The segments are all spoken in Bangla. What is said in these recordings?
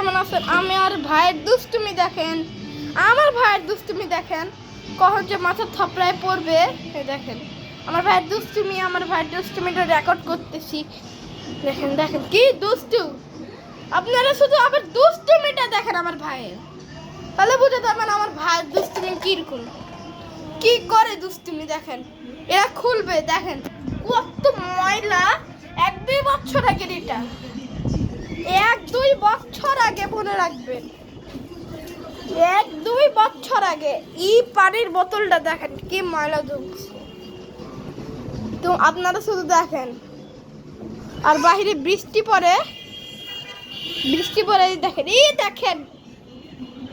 কেমন আছেন? আমি আর ভাইয়ের দুষ্টুমি দেখেন। আমার ভাইয়ের দুষ্টুমি দেখেন। কখন যে মাথা থপড়ায় পড়বে। দেখেন, আমার ভাইয়ের দুষ্টুমি, আমার ভাইয়ের দুষ্টুমিটা রেকর্ড করতেছি। দেখেন দেখেন, কি দুষ্টু। আপনারা শুধু আবার দুষ্টুমিটা দেখেন আমার ভাইয়ের। তাহলে বুঝে যাবেন আমার ভাইয়ের দুষ্টুমি কীরকম। কি করে দুষ্টুমি দেখেন? এরা খুলবে, দেখেন। কত ময়লা, এক দুই বছর আগের এটা। আগে মনে রাখবেন এক দুই বছর আগে ই পানির বোতলটা দেখেন কি ময়লা জমছে তো আপনারা শুধু দেখেন। আর বাহিরে বৃষ্টি পড়ে বৃষ্টি পড়ে দেখেন, এই দেখেন।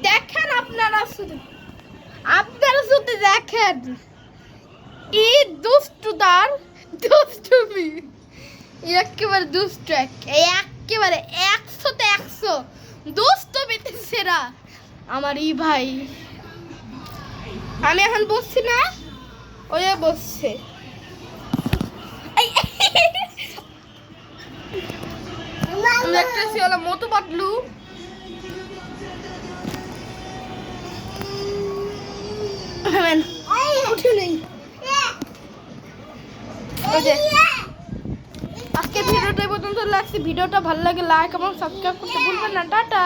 দেখেন আপনারা শুধু। আপনারা শুধু দেখেন। এই দুষ্টুদার, দুষ্টুমি। একেবারে দুষ্ট এক- একেবারে একশোতে একশো। দুষ্টুমিতে সেরা। আমার এই ভাই। আমি এখন বসছি না ওই বসছে। আমি একটা মতো পাতলু। উঠে নেই ওই যে আজকে ভিডিওটা এই পর্যন্ত লাগছে ভিডিওটা ভালো লাগে লাইক এবং সাবস্ক্রাইব করতে ভুলবেন না টাটা